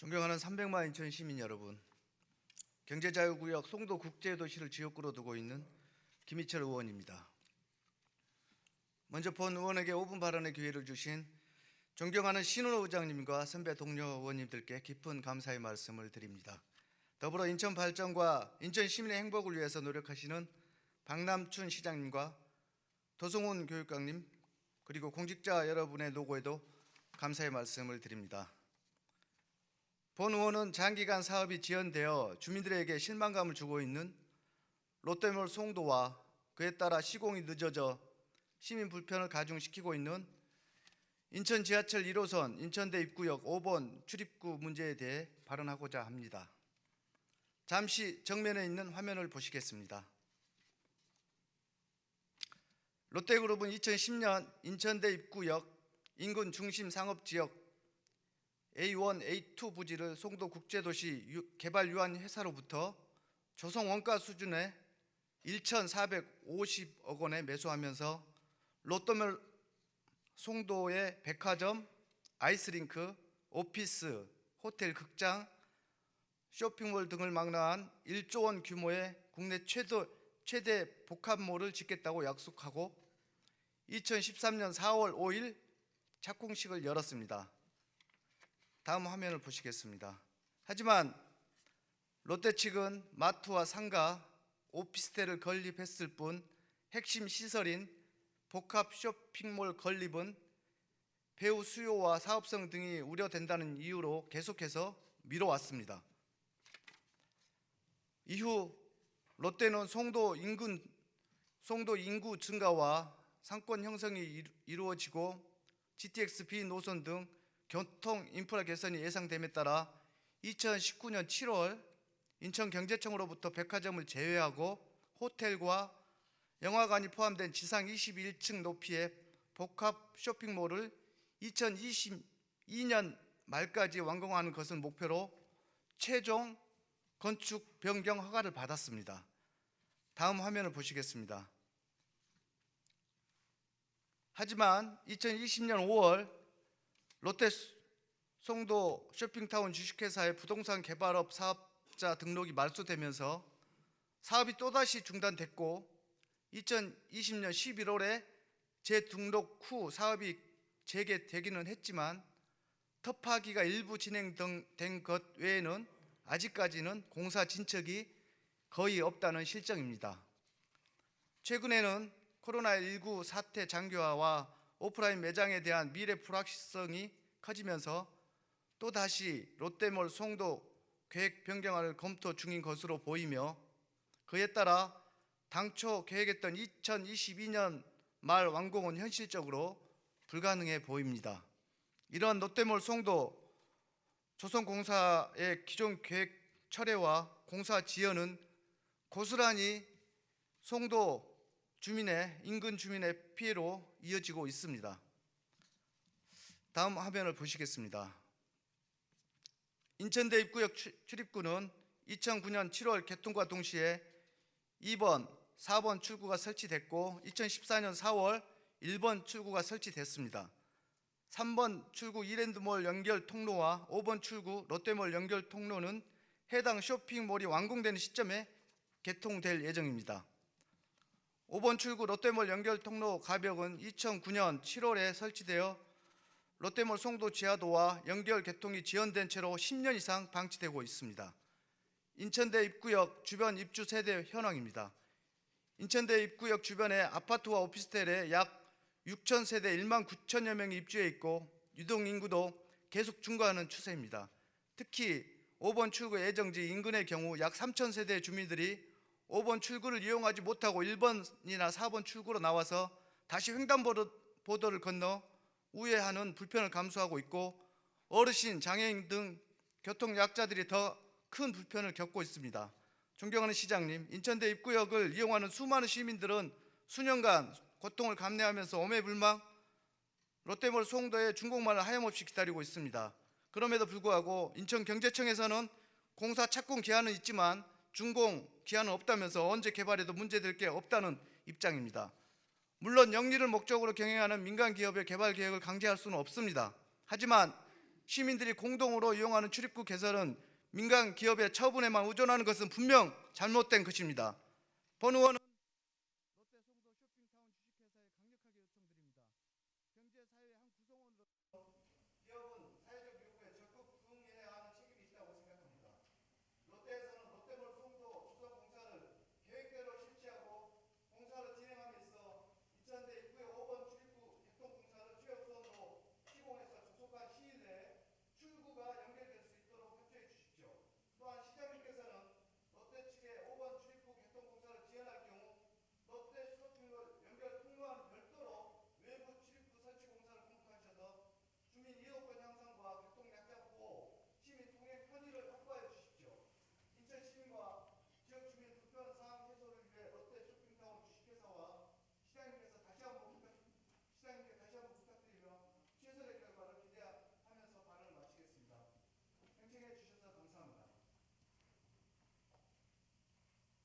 존경하는 300만 인천 시민 여러분, 경제자유구역 송도 국제도시를 지역구로 두고 있는 김희철 의원입니다. 먼저 본 의원에게 5분 발언의 기회를 주신 존경하는 신은호 의장님과 선배 동료 의원님들께 깊은 감사의 말씀을 드립니다. 더불어 인천 발전과 인천 시민의 행복을 위해서 노력하시는 박남춘 시장님과 도성훈 교육감님 그리고 공직자 여러분의 노고에도 감사의 말씀을 드립니다. 본 의원은 장기간 사업이 지연되어 주민들에게 실망감을 주고 있는 롯데몰 송도와 그에 따라 시공이 늦어져 시민 불편을 가중시키고 있는 인천 지하철 1호선 인천대 입구역 5번 출입구 문제에 대해 발언하고자 합니다. 잠시 정면에 있는 화면을 보시겠습니다. 롯데그룹은 2010년 인천대 입구역 인근 중심 상업지역 A1, A2 부지를 송도 국제도시 유- 개발 유한 회사로부터 조성 원가 수준의 1,450억 원에 매수하면서 롯데몰 송도의 백화점, 아이스링크, 오피스, 호텔, 극장, 쇼핑몰 등을 망라한 1조 원 규모의 국내 최대, 최대 복합몰을 짓겠다고 약속하고 2013년 4월 5일 착공식을 열었습니다. 다음 화면을 보시겠습니다. 하지만 롯데 측은 마트와 상가, 오피스텔을 건립했을 뿐 핵심 시설인 복합 쇼핑몰 건립은 배후 수요와 사업성 등이 우려된다는 이유로 계속해서 미뤄왔습니다. 이후 롯데는 송도 인근 송도 인구 증가와 상권 형성이 이루- 이루어지고 GTX B 노선 등 교통 인프라 개선이 예상됨에 따라 2019년 7월 인천경제청으로부터 백화점을 제외하고 호텔과 영화관이 포함된 지상 21층 높이의 복합 쇼핑몰을 2022년 말까지 완공하는 것을 목표로 최종 건축 변경 허가를 받았습니다. 다음 화면을 보시겠습니다. 하지만 2020년 5월 롯데 송도 쇼핑타운 주식회사의 부동산 개발업 사업자 등록이 말소되면서 사업이 또다시 중단됐고 2020년 11월에 재등록 후 사업이 재개되기는 했지만 터파기가 일부 진행된 것 외에는 아직까지는 공사 진척이 거의 없다는 실정입니다. 최근에는 코로나19 사태 장기화와 오프라인 매장에 대한 미래 불확실성이 커지면서 또다시 롯데몰 송도 계획 변경안을 검토 중인 것으로 보이며 그에 따라 당초 계획했던 2022년 말 완공은 현실적으로 불가능해 보입니다. 이러한 롯데몰 송도 조선공사의 기존 계획 철회와 공사 지연은 고스란히 송도 주민의 인근 주민의 피해로 이어지고 있습니다. 다음 화면을 보시겠습니다. 인천대 입구역 추- 출입구는 2009년 7월 개통과 동시에 2번, 4번 출구가 설치됐고 2014년 4월 1번 출구가 설치됐습니다. 3번 출구 이랜드몰 연결 통로와 5번 출구 롯데몰 연결 통로는 해당 쇼핑몰이 완공되는 시점에 개통될 예정입니다. 5번 출구 롯데몰 연결 통로 가벽은 2009년 7월에 설치되어 롯데몰 송도 지하도와 연결 개통이 지연된 채로 10년 이상 방치되고 있습니다. 인천대 입구역 주변 입주 세대 현황입니다. 인천대 입구역 주변에 아파트와 오피스텔에 약 6천 세대 1만 9천여 명이 입주해 있고 유동 인구도 계속 증가하는 추세입니다. 특히 5번 출구 예정지 인근의 경우 약 3천 세대의 주민들이 5번 출구를 이용하지 못하고 1번이나 4번 출구로 나와서 다시 횡단보도를 건너 우회하는 불편을 감수하고 있고 어르신, 장애인 등 교통 약자들이 더 큰 불편을 겪고 있습니다. 존경하는 시장님, 인천대 입구역을 이용하는 수많은 시민들은 수년간 고통을 감내하면서 오매불망 롯데몰 송도의 준공만을 하염없이 기다리고 있습니다. 그럼에도 불구하고 인천경제청에서는 공사 착공 기한은 있지만 준공 기한은 없다면서 언제 개발해도 문제될 게 없다는 입장입니다. 물론 영리를 목적으로 경영하는 민간 기업의 개발 계획을 강제할 수는 없습니다. 하지만 시민들이 공동으로 이용하는 출입구 개설은 민간 기업의 처분에만 의존하는 것은 분명 잘못된 것입니다. 본 의원은